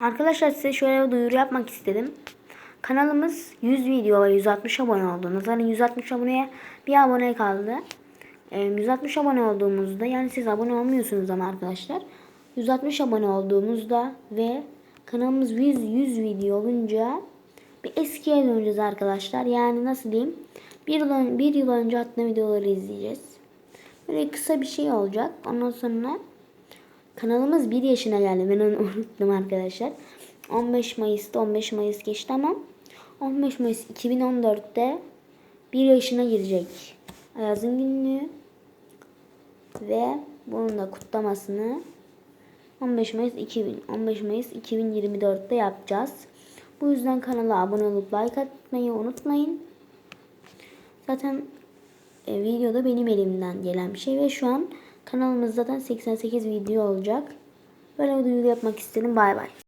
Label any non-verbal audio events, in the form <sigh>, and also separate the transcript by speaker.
Speaker 1: Arkadaşlar size şöyle bir duyuru yapmak istedim. Kanalımız 100 video ve 160 abone oldu. Zaten 160 aboneye bir abone kaldı. Ee, 160 abone olduğumuzda yani siz abone olmuyorsunuz ama arkadaşlar. 160 abone olduğumuzda ve kanalımız 100, 100 video olunca bir eskiye döneceğiz arkadaşlar. Yani nasıl diyeyim? Bir yıl, bir yıl önce attığım videoları izleyeceğiz. Böyle kısa bir şey olacak. Ondan sonra Kanalımız 1 yaşına geldi. Ben onu <laughs> unuttum arkadaşlar. 15 Mayıs'ta 15 Mayıs geçti ama 15 Mayıs 2014'te 1 yaşına girecek. Ayaz'ın günlüğü ve bunun da kutlamasını 15 Mayıs 2000 15 Mayıs 2024'te yapacağız. Bu yüzden kanala abone olup like atmayı unutmayın. Zaten e, videoda benim elimden gelen bir şey ve şu an kanalımızda zaten 88 video olacak. Böyle bir duyuru yapmak istedim. Bay bay.